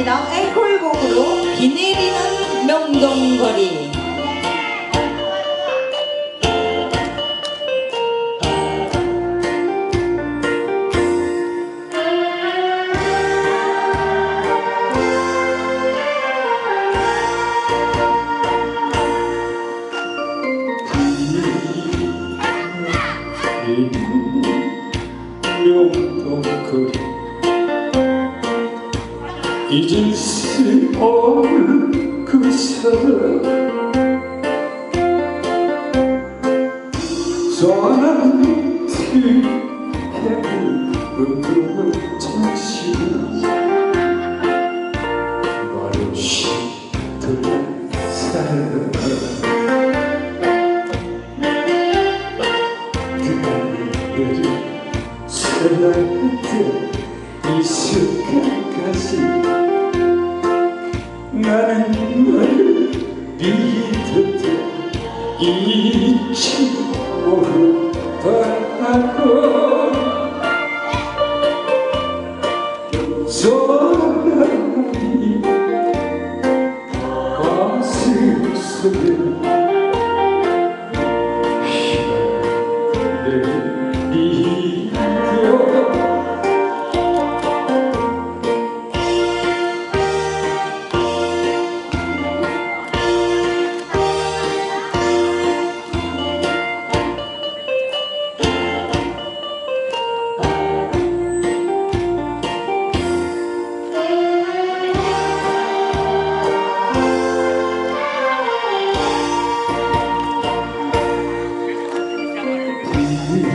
합니다. 앵콜곡으로 비 내리는 명동거리. 명동거리 잊을 수 없는 그 사람 소나무들 흔들어 정신 말없이 들어 사람 그날을 사랑했던 이 순간까지. 나는 너를 믿었던 잊지 못하고 소나기 가슴 속에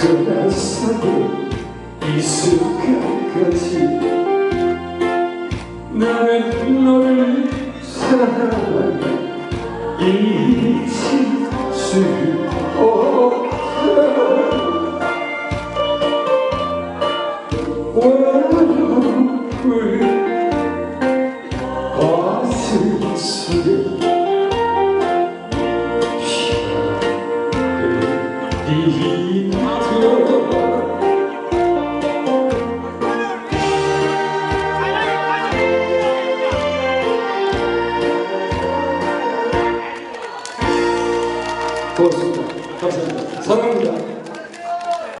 돌아서고 이 순간까지. 나는 너를 사랑해 잊을 수 없어. 와울 가슴 속에 희망을 고맙습니다. 감사합니다. 사랑합니다.